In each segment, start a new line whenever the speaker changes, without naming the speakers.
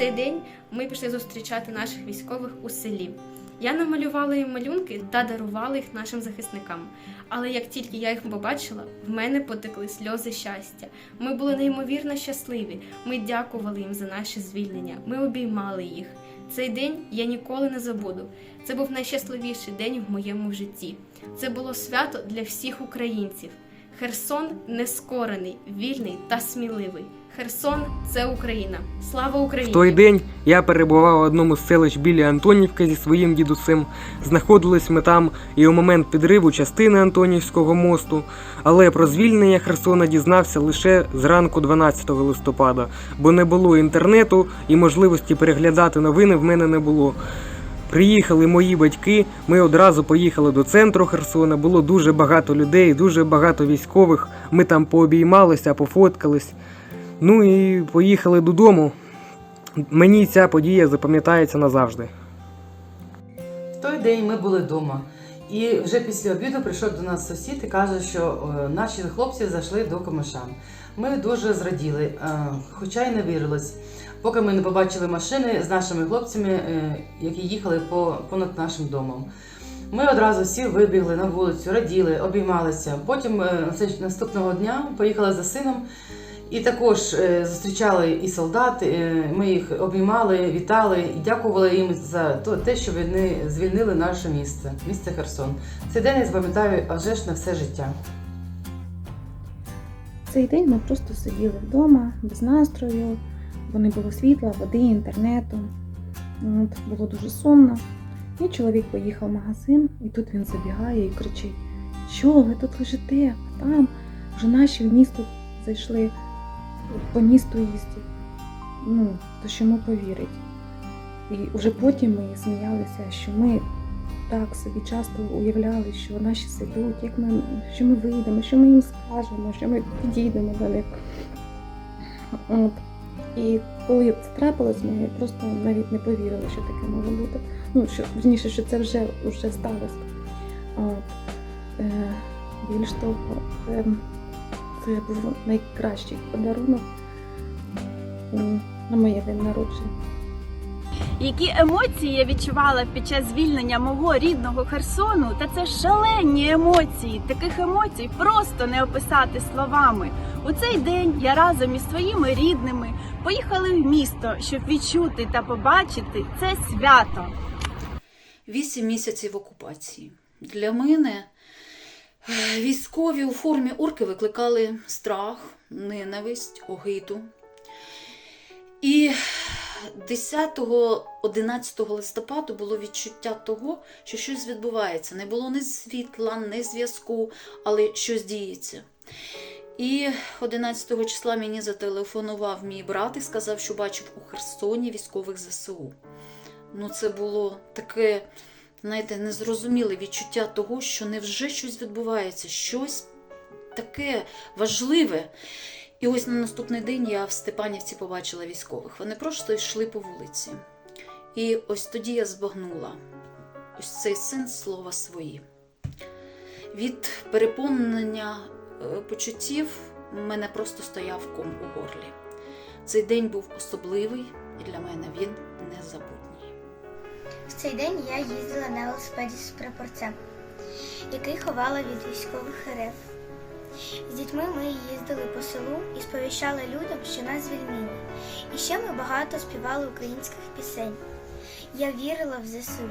цей день ми пішли зустрічати наших військових у селі. Я намалювала їм малюнки та дарувала їх нашим захисникам. Але як тільки я їх побачила, в мене потекли сльози щастя. Ми були неймовірно щасливі. Ми дякували їм за наше звільнення. Ми обіймали їх. Цей день я ніколи не забуду. Це був найщасливіший день в моєму житті. Це було свято для всіх українців. Херсон нескорений, вільний та сміливий. Херсон це Україна. Слава
В
Україні!
той день я перебував в одному з селищ біля Антонівки зі своїм дідусем. Знаходились ми там і у момент підриву частини Антонівського мосту, але про звільнення Херсона дізнався лише зранку 12 листопада, бо не було інтернету і можливості переглядати новини в мене не було. Приїхали мої батьки, ми одразу поїхали до центру Херсона. Було дуже багато людей, дуже багато військових. Ми там пообіймалися, пофоткались. Ну і поїхали додому. Мені ця подія запам'ятається назавжди.
В той день ми були вдома. І вже після обіду прийшов до нас сусід і каже, що е, наші хлопці зайшли до комишан. Ми дуже зраділи, е, хоча й не вірилось, поки ми не побачили машини з нашими хлопцями, е, які їхали по, понад нашим домом. Ми одразу всі вибігли на вулицю, раділи, обіймалися. Потім е, наступного дня поїхали за сином. І також е, зустрічали і солдат, ми їх обіймали, вітали і дякували їм за те, що вони звільнили наше місце, місце Херсон. Цей день я запам'ятаю аж на все життя.
Цей день ми просто сиділи вдома, без настрою, бо не було світла, води, інтернету. От, було дуже сумно. І чоловік поїхав в магазин, і тут він забігає і кричить: Що ви тут лежите? А там вже наші в місто зайшли по місту їздять. Ну, то що йому повірить. І вже потім ми сміялися, що ми так собі часто уявляли, що наші сидуть, як ми, що ми вийдемо, що ми їм скажемо, що ми підійдемо до них. От. І коли це трапилось, ми просто навіть не повірили, що таке може бути. Ну, що верніше, що це вже, вже сталося. От. Е, більш того, це, це був найкращий подарунок на моє день народження.
Які емоції я відчувала під час звільнення мого рідного Херсону, та це шалені емоції. Таких емоцій просто не описати словами. У цей день я разом із своїми рідними поїхали в місто, щоб відчути та побачити це свято.
Вісім місяців окупації. Для мене е, військові у формі орки викликали страх, ненависть, огиду. І 10-11 листопаду було відчуття того, що щось відбувається. Не було ні світла, ні зв'язку, але щось діється. І 11 числа мені зателефонував мій брат і сказав, що бачив у Херсоні військових ЗСУ. Ну, це було таке, знаєте, незрозуміле відчуття того, що невже щось відбувається, щось таке важливе. І ось на наступний день я в Степанівці побачила військових. Вони просто йшли по вулиці. І ось тоді я збагнула ось цей сенс слова свої. Від переповнення е, почуттів в мене просто стояв ком у горлі. Цей день був особливий, і для мене він незабутній.
В цей день я їздила на велосипеді з прапорцем, який ховала від військових РФ. З дітьми ми їздили по селу і сповіщали людям, що нас звільнили. І ще ми багато співали українських пісень. Я вірила в ЗСУ.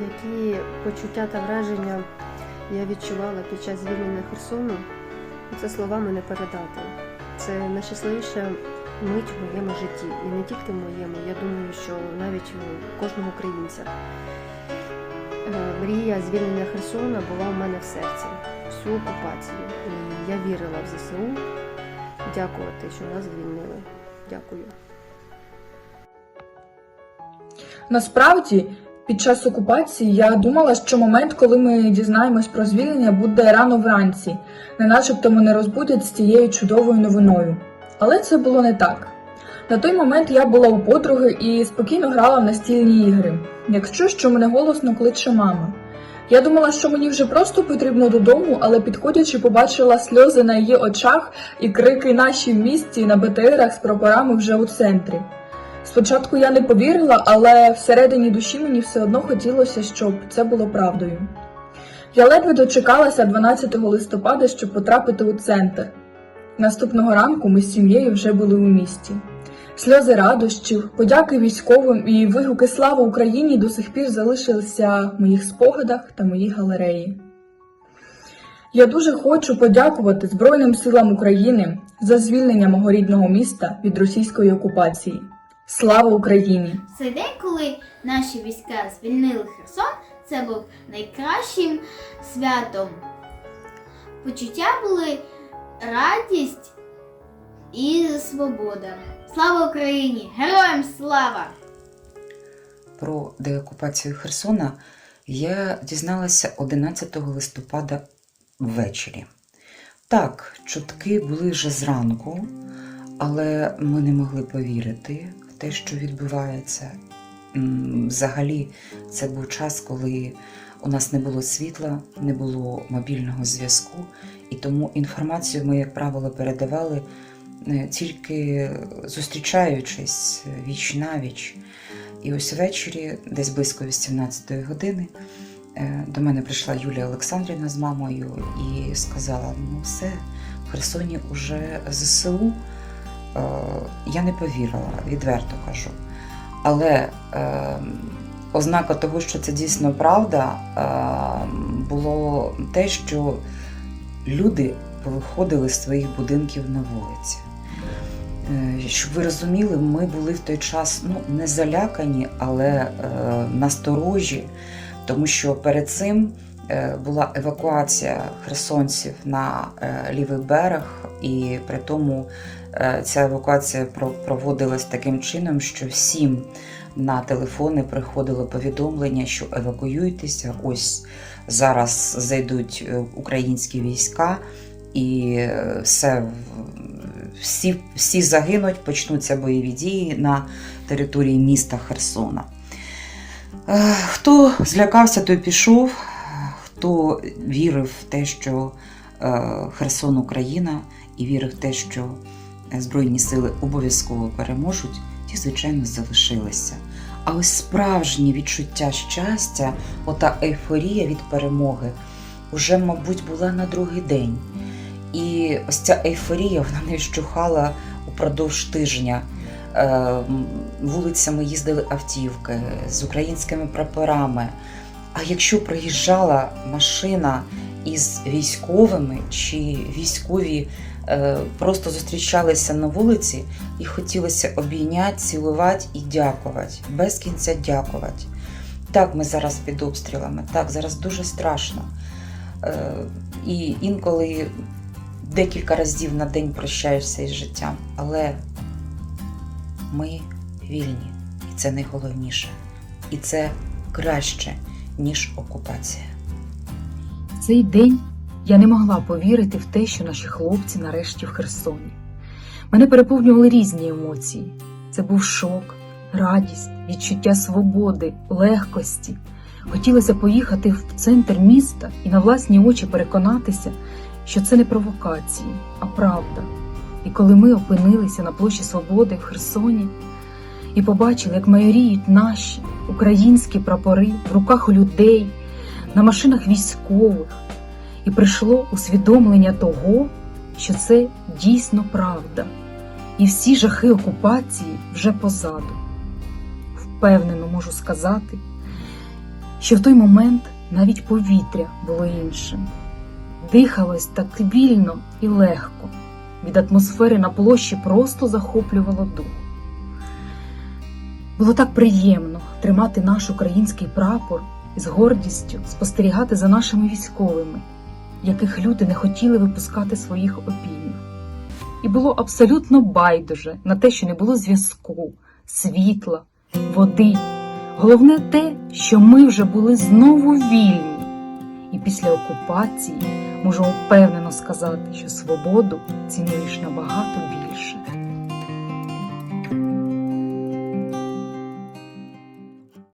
Які почуття та враження я відчувала під час звільнення Херсону, це словами не передати. Це найщасливіша мить в моєму житті. І не тільки в моєму, я думаю, що навіть у кожного українця. Е, Мрія звільнення Херсона була в мене в серці всю окупацію. І я вірила в ЗСУ. Дякувати, що нас звільнили. Дякую.
Насправді, під час окупації я думала, що момент, коли ми дізнаємось про звільнення, буде рано вранці, не начебто мене розбудять з цією чудовою новиною. Але це було не так. На той момент я була у подруги і спокійно грала в настільні ігри, якщо що мене голосно кличе мама. Я думала, що мені вже просто потрібно додому, але підходячи, побачила сльози на її очах і крики наші в місті на БТРах з прапорами вже у центрі. Спочатку я не повірила, але всередині душі мені все одно хотілося, щоб це було правдою. Я ледве дочекалася 12 листопада, щоб потрапити у центр. Наступного ранку ми з сім'єю вже були у місті. Сльози радощів, подяки військовим і вигуки Слава Україні до сих пір залишилися в моїх спогадах та моїй галереї. Я дуже хочу подякувати Збройним силам України за звільнення мого рідного міста від російської окупації. Слава Україні!
Цей день, коли наші війська звільнили Херсон, це був найкращим святом. Почуття були радість і свобода. Слава Україні! Героям слава!
Про деокупацію Херсона я дізналася 11 листопада ввечері. Так, чутки були вже зранку, але ми не могли повірити в те, що відбувається. Взагалі, це був час, коли у нас не було світла, не було мобільного зв'язку, і тому інформацію ми, як правило, передавали тільки зустрічаючись віч навіч. І ось ввечері, десь близько 18-ї години, е, до мене прийшла Юлія Олександрівна з мамою і сказала: ну все, в Херсоні уже ЗСУ. Е, Я не повірила, відверто кажу. Але е, ознака того, що це дійсно правда, е, було те, що люди повиходили з своїх будинків на вулиці. Е, Щоб ви розуміли, ми були в той час ну, не залякані, але е, насторожі, тому що перед цим е, була евакуація херсонців на е, лівий берег, і при тому е, ця евакуація про- проводилась таким чином, що всім на телефони приходило повідомлення, що евакуюйтеся, ось зараз зайдуть е, українські війська, і е, все всі, всі загинуть, почнуться бойові дії на території міста Херсона. Е, Хто злякався, той пішов, хто вірив в те, що е, Херсон Україна, і вірив в те, що Збройні сили обов'язково переможуть, ті, звичайно, залишилися. А ось справжнє відчуття щастя, ота ейфорія від перемоги, уже, мабуть, була на другий день. І ось ця ейфорія вона не вщухала упродовж тижня. Е, Вулицями їздили автівки з українськими прапорами. А якщо проїжджала машина із військовими, чи військові е, просто зустрічалися на вулиці і хотілося обійняти, цілувати і дякувати, без кінця дякувати. Так, ми зараз під обстрілами, так, зараз дуже страшно. Е, І інколи декілька разів на день прощаєшся із життям, але ми вільні, і це найголовніше. І це краще, ніж окупація.
В цей день я не могла повірити в те, що наші хлопці нарешті в Херсоні. Мене переповнювали різні емоції. Це був шок, радість, відчуття свободи, легкості. Хотілося поїхати в центр міста і на власні очі переконатися, що це не провокації, а правда. І коли ми опинилися на площі Свободи в Херсоні і побачили, як майоріють наші українські прапори в руках людей, на машинах військових, і прийшло усвідомлення того, що це дійсно правда, і всі жахи окупації вже позаду. Впевнено можу сказати, що в той момент навіть повітря було іншим. Дихалось так вільно і легко. Від атмосфери на площі просто захоплювало дух. Було так приємно тримати наш український прапор і з гордістю спостерігати за нашими військовими, яких люди не хотіли випускати своїх опінів. І було абсолютно байдуже на те, що не було зв'язку, світла, води. Головне те, що ми вже були знову вільні. І після окупації можемо впевнено сказати, що свободу цінуєш набагато більше.